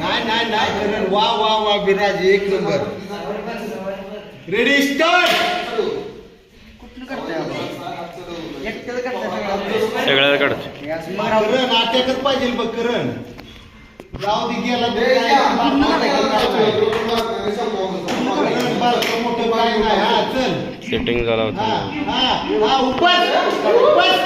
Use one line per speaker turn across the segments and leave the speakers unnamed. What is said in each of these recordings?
नाही नाही नाही करण वा वा वा विराज एक नंबर. रेडी स्टार्ट
सगळ्याला काढतो
करण अटॅकच पाहिजे बघ करण. जाऊ दे गेला मोठं काय नाही. हा चल
सेटिंग झाला होता.
हा उपस उपस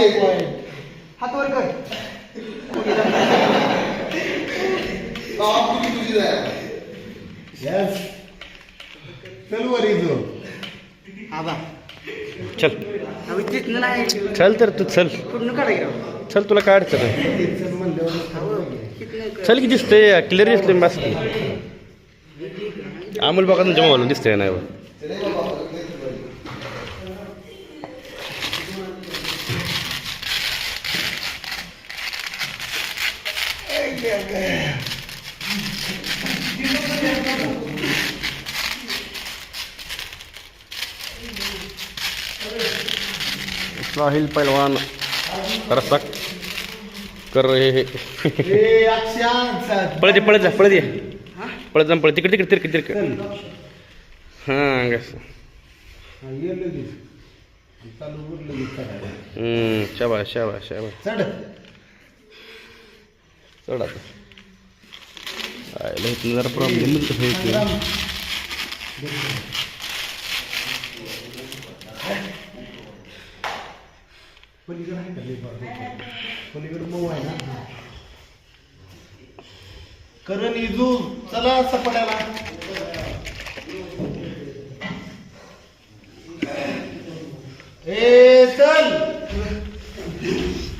हात वर कर.
यस चल वर इजो
आबा.
चल.
अभी तिथनं नाही.
चल तर तू चल.
पूर्ण
चल तुला काय अडचण आहे?
चल
चल की दिसतंय क्लिअर दिसतंय बस अमोल बघा तुमच्या मोबाईल दिसतंय नाही साहिल पहलवान रसाक कर रहे हे.
ए अक्षांत
पळत पळत जा पळत ये. पळत जा पळत. तिकडे तिकडे तिकडे तिकडे हां गस.
हा, ये लगेच चालू वर लगेच चढायला.
हम्म,
चढ
चढ आता. आयला इथनं जरा प्रॉब्लेम
पलीकडे आहे का लेबर? पलीकडे मऊ आहे ना करण इजू चला सपाट्याला ए चल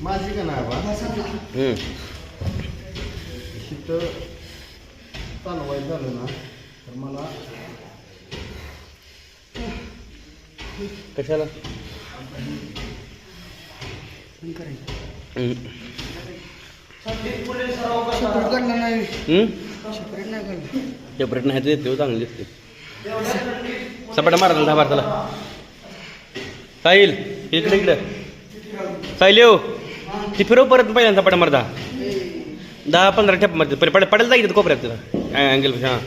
माझी का नाही बा. तिथं चालवायचं झालं ना तर मला
कशाला.
सेपरेट नाही.
देते चांगली दिसते सपाटा मारा दहा बारा चला साहिल इकडे इकडे. साहिल येऊ. ती फिरव परत पहिल्यांदा सपाटा मार दहा दहा पंधरा ठेप मारते. पडे पडे पडेल जाईल कोपऱ्यात तिला अँगल हां.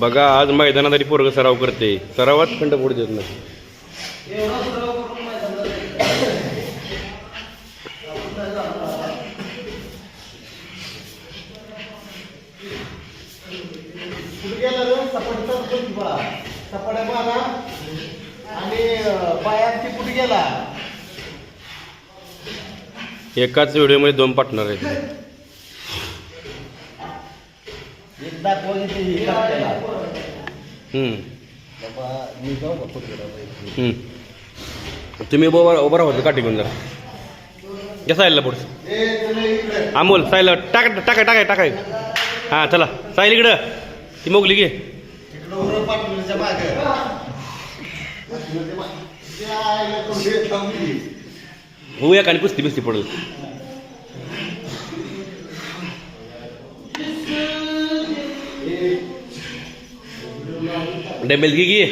बघा आज मैदानात तरी पोरग सराव करते. सरावात खंड पुढे देत नाही. एकाच व्हिडिओमध्ये दोन पार्टनर आहेत.
बाबा मी जाऊ का
तुम्ही उभा उभं राहतो का टिकून जरा घ्या साईलला पुढचं अमोल साईला टाका टाका टाकाय टाकाय हां चला. साईल इकडं. ती मोगली घे.
होऊया उरं
आणि कुस्ती बिस्ती पडल. डंबेल घे घे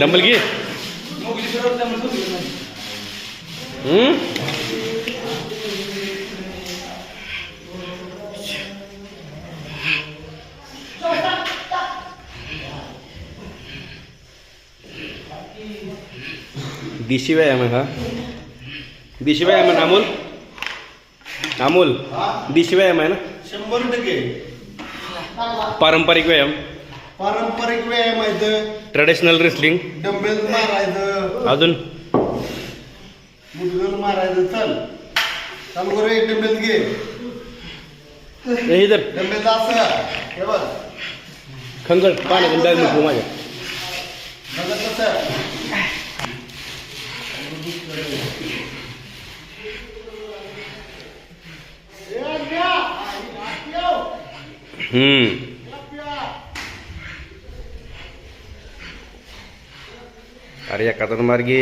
डंबल घे हम्म? देशी व्यायाम आहे हा? देशी व्यायाम आहे अमोल अमोल देशी व्यायाम आहे ना?
शंभर टक्के।
पारंपरिक व्यायाम
पारंपरिक व्यायाम आहे
ट्रेडिशनल रेसलिंग
डंबेल मारायचं.
अजून?
मुदगल मारायचं. चल. चालू कर एक डंबेल घे.
हे इधर.
डंबेल असं. हे बघ.
खंगळ पाण्यातून बॅग नको माझ्या.
बघा
हम्म. अरे तर मार्गे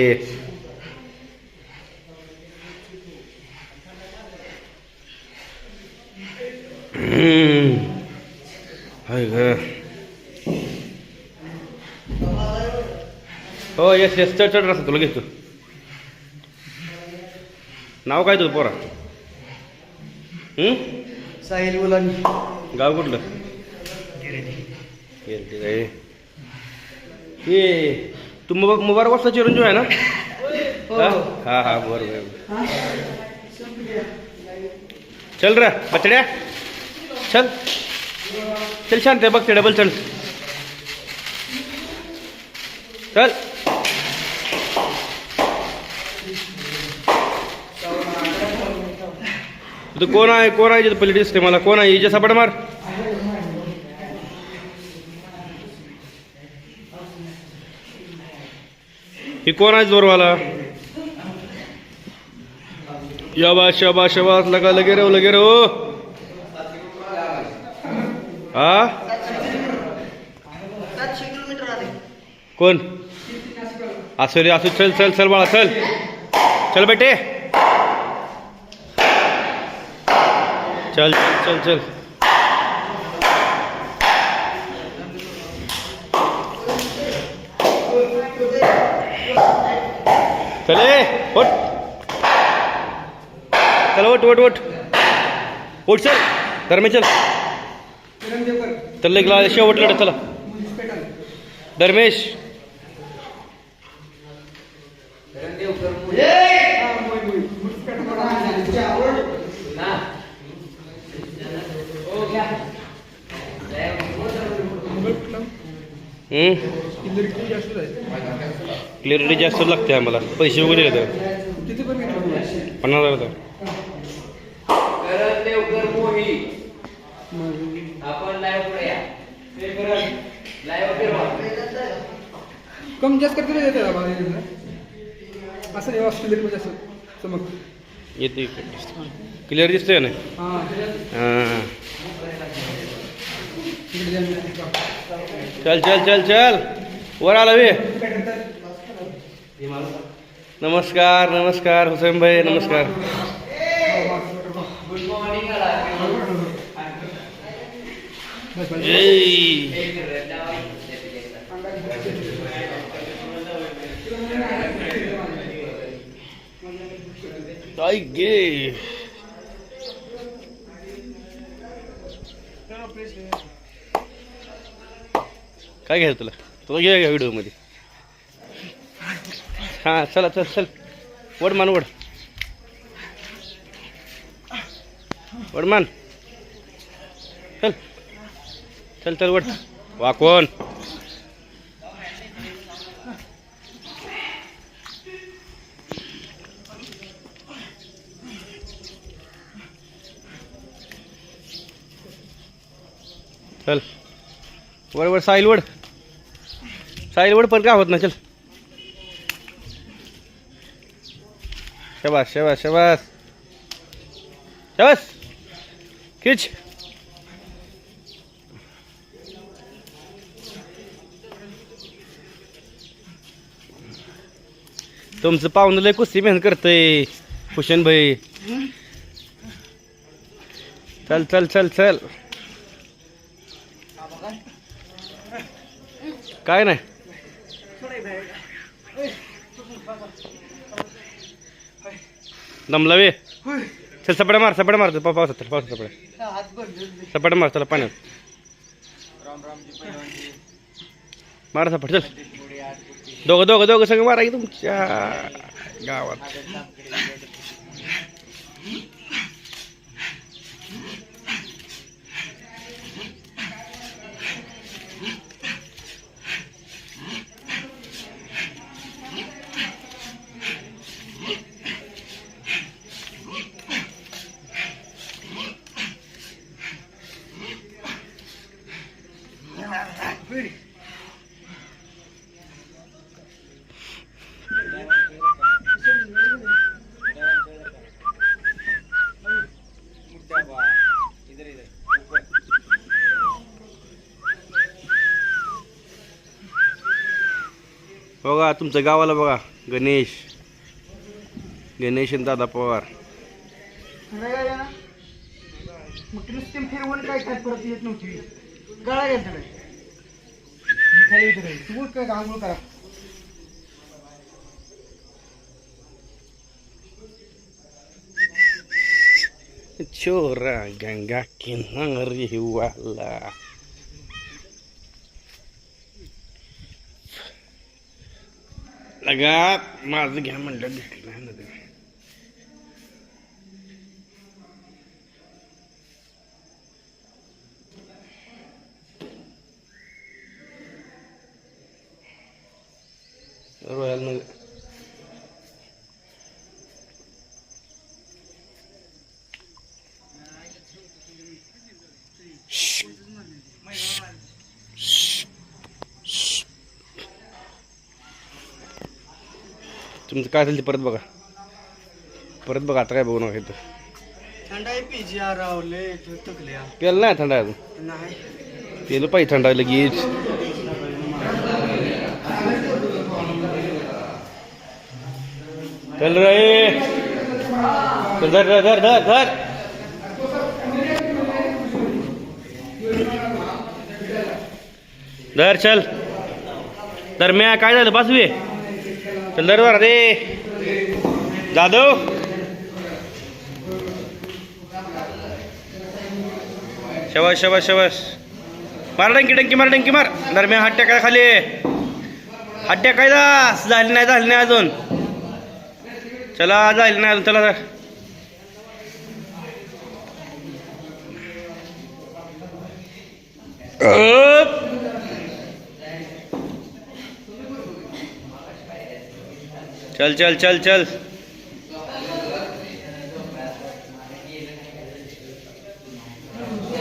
हम्म. हाय ग. हो येस येस चढ चढ रस्ता तुला घेतो. नाव काय तुझं पोरा?
साहिल मुलांनी
गाव कुठलं? ये. तू मुबा मुबारक वाजता चिरंजीव आहे ना? हा. हा? हा बरं बरं चल रे बचड्या चल. चल शांत आहे बघ ते डबल चल चल. तू कोण आहे कोण आहे पहिले दिसते मला? कोण आहे? हिच्या सापड मार. हे कोण आहे जोरवाला? यबा शबा शबा लगा लगे रे लगे रे ओ हा? कोण? असू रे असू चल चल चल बाळा चल. चल बेटे. चल चल चल चल उठ वट वट वट. वट सर धर्मे चल. चल एक शेवट लढत चला. धर्मेश क्लिअरिटी जास्त लागते आम्हाला. पैसे वगैरे पन्नास हजार
आपण लाईव्ह पुढे या. लाईव्ह फिरवा.
कम जास्त करते येते असं नाही ऑस्ट्रेलियन असं चमक.
येते क्लिअर दिसतोय ना?
हाँ
हाँ.
इकडे जाऊन
चल चल चल चल. वर आला वे. नमस्कार नमस्कार हुसेन भाई नमस्कार. ए काय काय घ्यायचं तुला? तुला घे घ्या व्हिडिओमध्ये. हां चला चल चल. वड मान वड. वड मान. चल. चल चल वड वाकवण चल. वड वड साहिल वड. साहिल वड पण काय होत ना चल. शबास शबास शबास. शबास. खिच. तुमचं पाहुणं लय कुस्ती मेहनत करतंय. भूषण भाई. चल चल चल चल. काय नाही? दमला वे. चल सपड्या मार सपाटा मार. पा- पावसात चल पावसात मार चला पाण्यात. मार सपाट चल. दोघं दोघं दोघं सगळं मारा की तुमच्या गावात. तुमच्या गावाला बघा गणेश. गणेश आणि दादा पवार.
मग नुसते फिरवून काय काय परत येत नव्हती? गळा घ्या तिकडे
मी खाली उतरेल. तू उठ काय आंघोळ करा.
चोरा गंगा किनारी वाला लगा माझं घ्या म्हणलं घेतलं नाही ना तुम्ही. रोयल मग तुमचं काय असेल ते परत बघा. परत बघा आता काय बघू नका इथं.
थंड आहे रावले
प्यायला नाही थंड अजून?
नाही.
पेलं पाहिजे थंड लगेच. चल रे. चल धर धर धर धर धर. धर चल. दरम्या काय झालं? बसवे चल धर रे जाधव. शबाश शबाश शबाश मार डंकी डंकी मार डंकी मार. दरम्यान हट्ट्या काय खाली? हट्ट्या काय झाली नाही झाली नाही अजून. चला झाली नाही अजून चला धर. चल चल चल चल.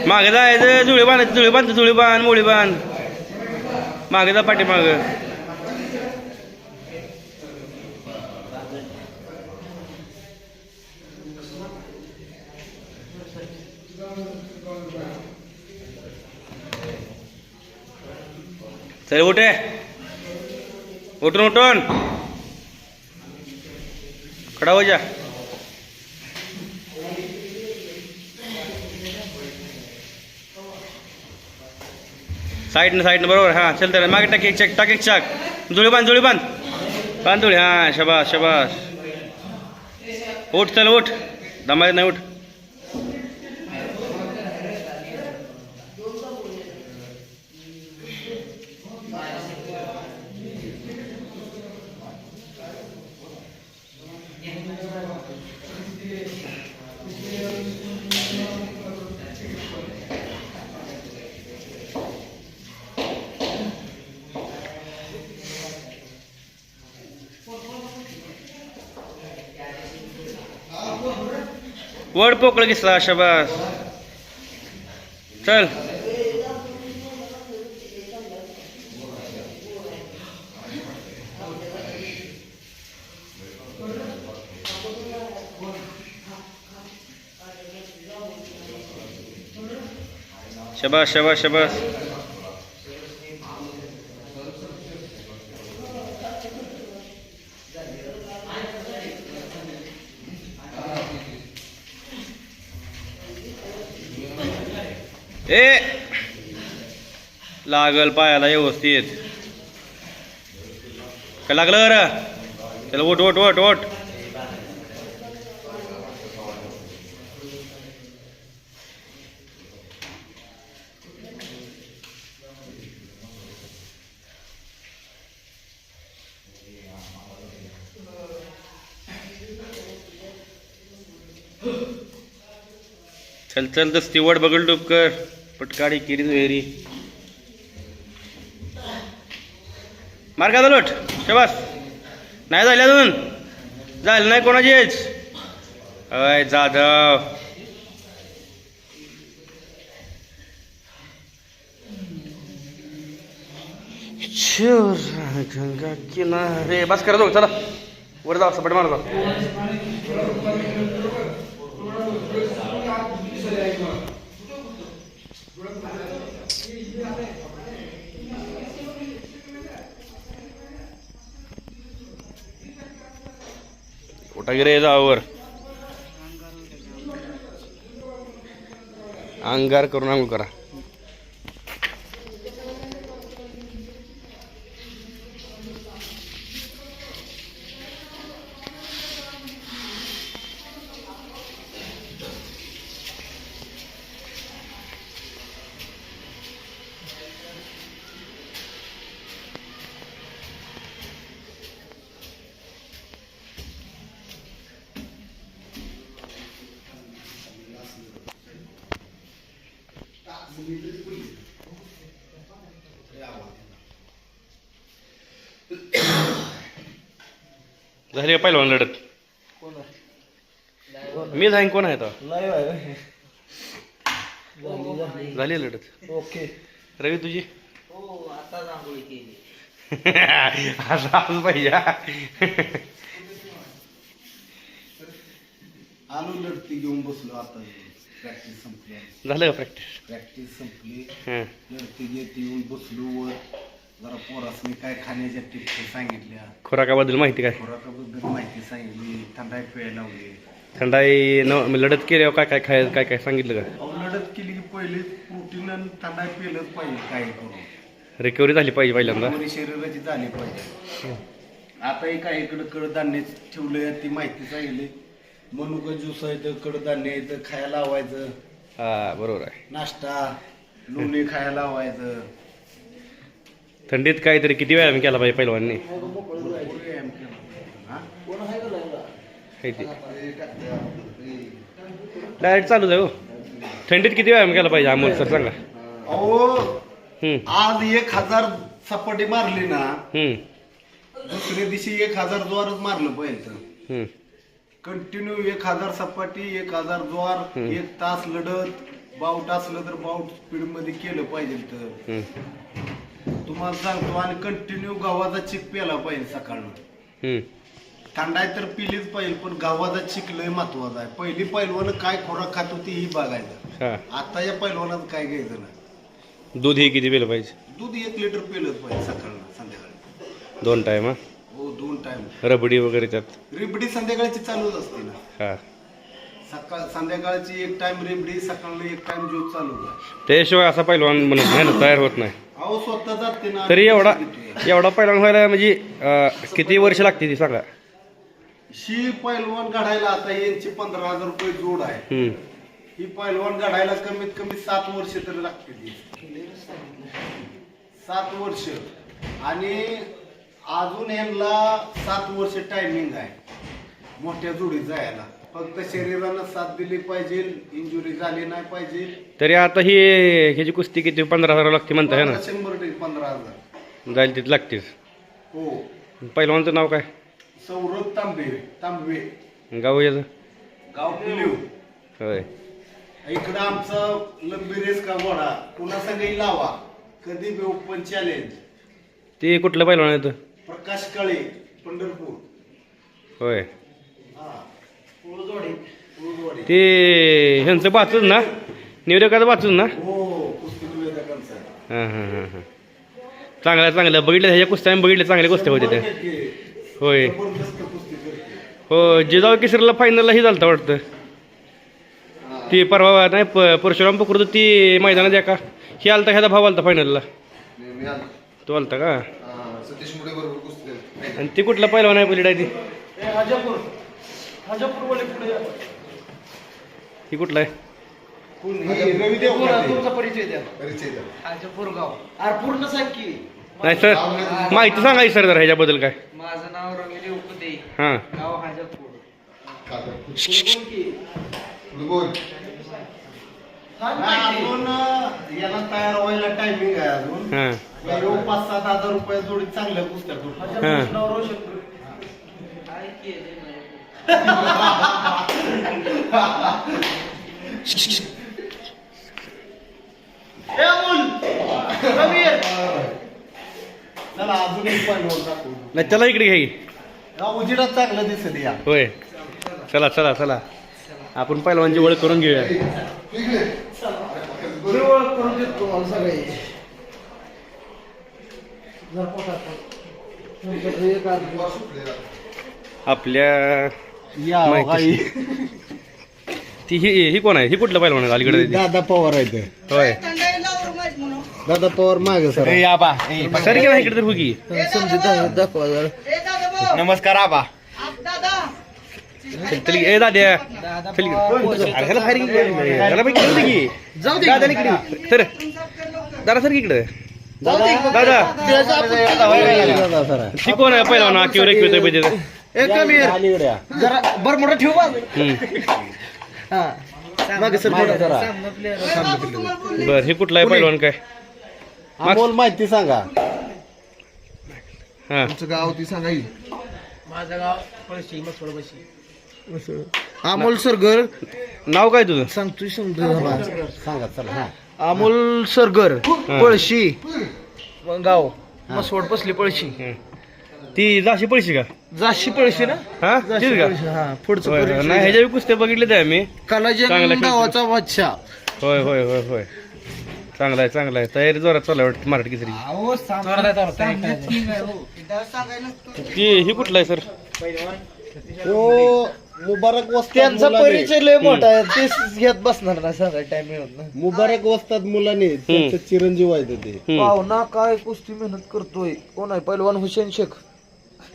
मागे जायचं जुळे बांधायचं जुळे बांध जुळे बांध मोळी बांध. मागे जा पाठीमाग. चल उठे. उठून उठून. खडा हो जा। साईडनं न बरोबर हां चल तर मागे टाकी एक चक टाक एक चक जुळी बांध जुळी बांध। बांध जुळी हां शबास शबास। उठ चल उठ। दमाय नाही उठ। वड पोकळ दिसला शबास. चल. शबास शबास शबास ए लागल पायाला व्यवस्थित. काय लागलं र? त्याला ओट ओट ओट ओट चल चल दस्ती वड बगल डुबकर. पटकाडी किरी दुहेरी. मार का लोट शबास. नाही झाले अजून? झालं नाही कोणाची कोणाचीच अय जाधव. गंगा किनारे. बस करा जाऊ चला. वर जाऊ सपाट मार जाऊ कुठं अंगार करून आंघोळ करा. पहिलवान लढत. मी जाईन कोण आहे तो? झाली लढत.
ओके.
रवी तुझी?
हो आता
असं पाहिजे.
आलो लढती घेऊन बसलो आता प्रॅक्टिस संपली.
झालं का प्रॅक्टिस
प्रॅक्टिस संपली.
हां.
लढती घेत येऊन बसलो वर. जरा पोरासनी काय खाण्याच्या टिप्स सांगितल्या.
खुराकाबद्दल माहिती काय?
खुराकाबद्दल माहिती सांगितली. थंडाई प्यायला लावली.
थंडाई न लढत केल्यावर काय काय खाय काय काय सांगितलं का?
अहो लढत केली की पहिले प्रोटीन आणि थंडाई पिलंच पाहिजे काही करून.
रिकव्हरी झाली पाहिजे पहिल्यांदा.
बरी शरीराची झाली पाहिजे. आताही काही इकडं कडधान्य ठेवलंय ती माहिती सांगितली. मनुका ज्यूस आहे तर कडधान्य आहे तर खायला लावायचं.
हा बरोबर आहे.
नाश्ता लोणी खायला लावायचं.
थंडीत काहीतरी किती व्यायाम केला पाहिजे पहिलवाननी डायरेक्ट चालू हो थंडीत किती व्यायाम केला पाहिजे अमोल सर सांगा.
अहो आज एक हजार सपाटी मारली ना दुसऱ्या दिवशी एक हजार ज्वारच मारलं पाहिजे. कंटिन्यू एक हजार सपाटी एक हजार
हम्म.
एक तास लढत बाऊट असलं तर बाऊट स्पीडमध्ये केलं पाहिजे तर. तुम्हाला सांगतो आणि कंटिन्यू गव्हाचा चिक प्यायला पाहिजे सकाळनं.
हम्म.
थंडाई तर पिलीच पाहिजे पण गव्हाचा चिक लय महत्त्वाचा आहे. पहिली पैलवान काय खोराक खात होती ही बघायचं.
हा.
आता या पैलवानात काय घ्यायचं ना
दूध हे किती पिलं पाहिजे?
दूध एक लिटर पिलंच पाहिजे सकाळनं संध्याकाळी.
दोन टाइम हा?
हो दोन टाइम
रबडी वगैरे त्यात?
रिबडी संध्याकाळची चालूच असते ना.
हा.
सकाळ संध्याकाळची एक टाइम रेबडी सकाळी एक टाइम ज्यूस चालू आहे
त्याशिवाय असा पहिलवान म्हणत नाही ना तयार होत नाही.
अहो स्वतः जाते ना
तरी एवढा. एवढा पहिलवान व्हायला म्हणजे अं, किती वर्ष लागते ती सांगा?
ही पैलवान काढायला आता यांची पंधरा हजार रुपये जोड आहे.
हम्म,
ही पैलवान काढायला कमीत कमी सात वर्ष तरी लागते ती सात वर्ष. आणि अजून यांना सात वर्ष टायमिंग आहे. मोठ्या जोडीत जायला. फक्त शरीरानं साथ दिली पाहिजे इंजुरी झाली नाही पाहिजे.
तरी आता ही ह्याची कुस्ती किती पंधरा हजार लागते म्हणताय ना?
शंभर टक्के पंधरा हजार.
जाईल तिथे लागतेच.
हो.
पहिलवानचं नाव काय?
सौरभ तांबे तांबवे
गाव याचं?
गाव पिलीव.
होय.
इकडं आमचं लंबी रेस का घोडा पुन्हा सगळी लावा. कधी बी ओपन चॅलेंज
ते कुठलं पहिलवान येतं
प्रकाश काळे पंढरपूर.
होय. ते ह्यांचं वाचूच ना? निवडकाचं वाचूच ना?
हो
हां हां हां हां. चांगलं चांगलं बघितलं ह्याच्या कुस्त्या बघितल्या चांगल्या कुस्त्या होत्या त्या. होय. हो जिजाऊ किशोरला फायनलला ही झालं वाटतं. ती परवा नाही परशुराम पकडतो ती मैदानात एका ही आलता ह्याचा भाव आलता फायनलला तो आलता का. आणि ती कुठला पहिलवान नाही पहिली ती
पुढे या.
ही कुठला आहे?
कोण हे
तुमचा. तुमचा परिचय द्या.
परिचय द्या.
हजापूर गाव अरे पूर्ण सांग की.
नाही सर माहिती सांगायची सर जरा ह्याच्याबद्दल काय?
माझं नाव रवी उपदे.
हां.
गाव.
बोल की.
पुढे बोल.
सांग
नाही,
माहिती.
अजून अं, याला तयार व्हायला टायमिंग आहे अजून.
हां.
पाच सात हजार रुपये जोडी चांगल्या
रोशन कर.
काय केले नाही
ए अमोल रवी ये.
चला अजून एक
नाही त्याला इकडे घ्या की.
चांगलं दिसत या
होय. चला चला चला. आपण पहिलवानची ओळख करून घेऊया.
करून देतो तुम्हाला सगळे जर पोटात एक
आपल्या माहिती. ती ही ही कोण आहे ही कुठलं पहिलवान आहे अलीकडे ती?
दादा पवार आहेत
होय
दादा पवार मागे सर
सर की नाही इकडे तर हुकी
नमस्कार आबा
चल ए दाद्या चल इकडे. अरे ह्याला बाहेर घे. ह्याला बाहेर घेऊन दे की. दादा इकडे सर दादा सर इकडे दादा ती कोण आहे पहिलवान किंवा रेखीव
जरा बर मोठं ठेव बा.
हम्म.
हा.
मागे सर
मागे जरा.
बर हे कुठला आहे पहिलवान काय?
अमोल माहिती सांगा.
हा.
तुमचं गाव ती सांगा येईल
माझं गाव पळशी मसवड बशी.
अमोल सरगर.
नाव काय तुझं?
सांगतोय समजा
सांगा चला हा.
अमोल सरगर पळशी. मग गाव मसवड पसली पळशी.
हं. ती जाशी पळशी का?
जाशी पळशी ना?
हा?
जाशी
का?
पळशी, हा पुढचं
होय. नाही ह्याच्या कुस्त्या बघितले त्या मी
कलाजन
चांगला खेळ.
गावाचा बादशाह.
होय होय होय होय. चांगला आहे चांगला आहे तयारी जोरात चालू आहे वाटतं मराठी केसरी ती ही कुठला आहे सर?
तो मुबारक
त्यांचा परिचय लय मोठा आहे. ते घेत बसणार नाही सांगायला टाइम मिळत नाही
मुबारक वस्ताद मुलाने त्यांचं चिरंजीव आहेत ते.
हं.
पाहुणा काय कुस्ती मेहनत करतोय? कोण आहे? पहिलवान हुसेन शेख.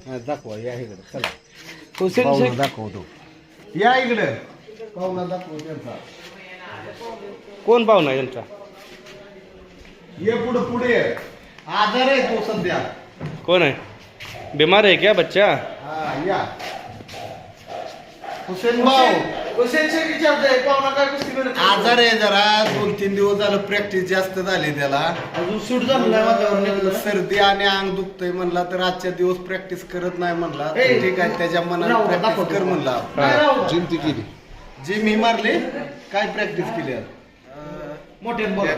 हा, दाखवा या इकडे चला.
हुसेन
पाहुणा
शेख
दाखवतो. या इकडे. पाहुणा दाखव त्यांचा.
कोण पाहुणा त्यांचा
ये पुढे पुढे ये. आजार आहे तो सध्या.
कोण आहे? बिमार आहे क्या बच्चा?
हा या. हुसेन भाऊ. आजार आहे जरा दोन तीन दिवस झालं प्रॅक्टिस जास्त झाली त्याला
अजून सूट झालं.
सर्दी आणि अंग दुखतंय म्हणला तर आजच्या दिवस प्रॅक्टिस करत नाही म्हणला ठीक आहे त्याच्या
राहू,
प्रॅक्टिस. कर म्हणला.
जिम ती केली
जिम ही मारली काय प्रॅक्टिस केली?
मोठे बोला.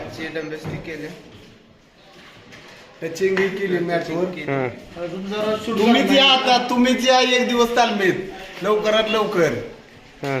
टचिंग ही केली
जरा सूट
तुम्हीच या. आता तुम्हीच या एक दिवस तालमीत लवकरात लवकर
हां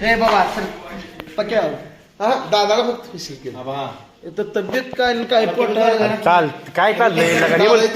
हे
बाबा सर पक्या
हा दादाला फक्त विषय केला
इथं तब्येत काय न काय पोट
चाल काय चाललंय? लगा? बोल.